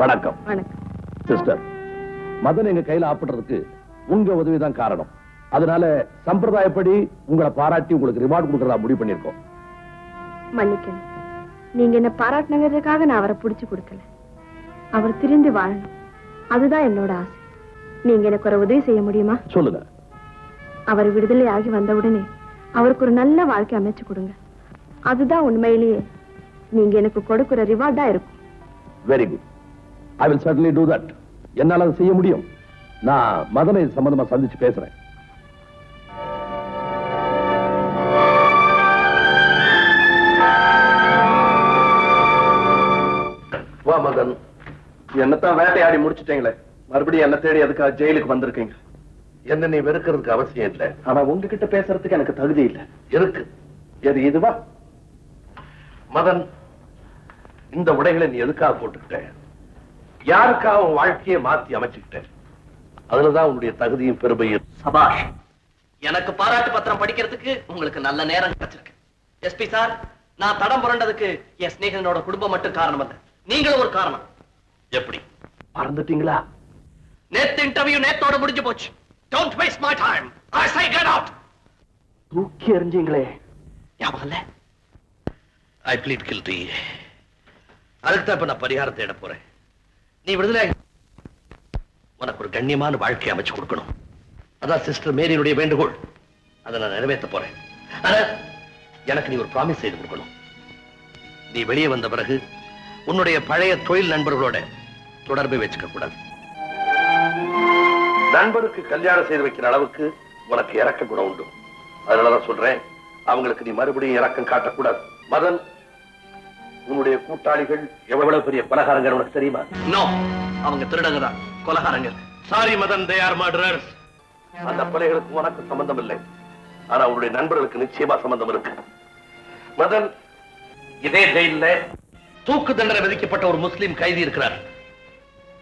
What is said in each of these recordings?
வணக்கம். சிஸ்டர் மதன் எங்க கையில ஆப்பிடுறதுக்கு உங்க உதவிதான் காரணம். அதனால சம்பிரதாயப்படி உங்களை பாராட்டி உங்களுக்கு ரிவார்டு கொடுக்கறதா முடிவு பண்ணிருக்கோம் மன்னிக்கணும். நீங்க என்ன பாராட்டினதுக்காக நான் அவரை புடிச்சு கொடுக்கல. அவர் திருந்தி வாழணும். அதுதான் என்னோட ஆசை. நீங்க எனக்கு ஒரு உதவி செய்ய முடியுமா? சொல்லுங்க. அவர் விடுதலை ஆகி வந்த உடனே அவருக்கு ஒரு நல்ல வாழ்க்கை அமைச்சு கொடுங்க. அதுதான் உண்மையிலேயே நீங்க எனக்கு கொடுக்கிற ரிவார்டா இருக்கும். Very good I will certainly do that என்னால அதை செய்ய முடியும். நான் மதனை சம்பந்தமா சந்திச்சு பேசுறேன். வா மதன். என்னத்தான் வேட்டையாடி முடிச்சிட்டீங்களே? மறுபடியும் என்ன தேடி அதுக்காக ஜெயிலுக்கு வந்திருக்கீங்க? என்ன நீ வெறுக்கிறதுக்கு அவசியம் இல்லை. ஆனா உங்ககிட்ட பேசுறதுக்கு எனக்கு தகுதி இல்ல. இருக்கு. எது இதுவா மதன் இந்த உடைகளை நீ எதுக்காக போட்டுக்கிட்ட? யாருக்காக உன் வாழ்க்கையை மாத்தி அமைச்சுக்கிட்ட அதுலதான் உன்னுடைய தகுதியும் பெருமையும். சபாஷ் எனக்கு பாராட்டு பத்திரம் படிக்கிறதுக்கு உங்களுக்கு நல்ல நேரம் கிடைச்சிருக்கு. எஸ்பி சார் நான் தடம் புரண்டதுக்கு என் சிநேகனோட குடும்பம் மட்டும் காரணம் அல்ல. நீங்களும் ஒரு காரணம். எப்படி? மறந்துட்டீங்களா? நேத்து இன்டர்வியூ நேத்தோட முடிஞ்சு போச்சு. Don't waste my time I say get out தூக்கி எறிஞ்சீங்களே. ஞாபகம் இல்ல? ஐ ப்ளீட் கில்டி அதுக்கு தான் இப்ப நான் பரிகாரம் தேட போறேன். நீ விடுதலை. உனக்கு ஒரு கண்ணியமான வாழ்க்கை அமைச்சு கொடுக்கணும். அதான் சிஸ்டர் மேரியினுடைய வேண்டுகோள். அதை நான் நிறைவேற்ற போறேன். ஆனா எனக்கு நீ ஒரு ப்ராமிஸ் செய்து கொடுக்கணும். நீ வெளியே வந்த பிறகு உன்னுடைய பழைய தொழில் நண்பர்களோட தொடர்பை வச்சுக்க கூடாது. நண்பருக்கு கல்யாணம் செய்து வைக்கிற அளவுக்கு உனக்கு இறக்க குணம் உண்டு. அதனாலதான் சொல்றேன் அவங்களுக்கு நீ மறுபடியும் இறக்கம் காட்டக்கூடாது. மதன் உன்னுடைய கூட்டாளிகள் எவ்வளவு பெரிய பலகாரங்க உனக்கு தெரியுமா? நோ அவங்க திருடங்க தான். கொலகாரங்க sorry Madan they are murderers அந்த கொலைகளுக்கு உனக்கு சம்பந்தம் இல்லை ஆனா உன்னுடைய நண்பர்களுக்கு நிச்சயமா சம்பந்தம் இருக்கு. மதன் இதே ஜெயில்ல தூக்கு தண்டனை விதிக்கப்பட்ட ஒரு முஸ்லிம் கைதி இருக்கிறார்.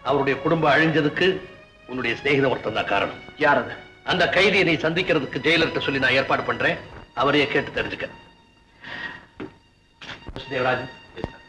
அவருடைய குடும்பம் அழிஞ்சதுக்கு உன்னுடைய சிநேகிதம் ஒருத்தன் தான் காரணம். யார் அது? அந்த கைதியை நீ சந்திக்கிறதுக்கு ஜெயிலர்கிட்ட சொல்லி நான் ஏற்பாடு பண்றேன். அவரையே கேட்டு தெரிஞ்சுக்க. தேவராஜ்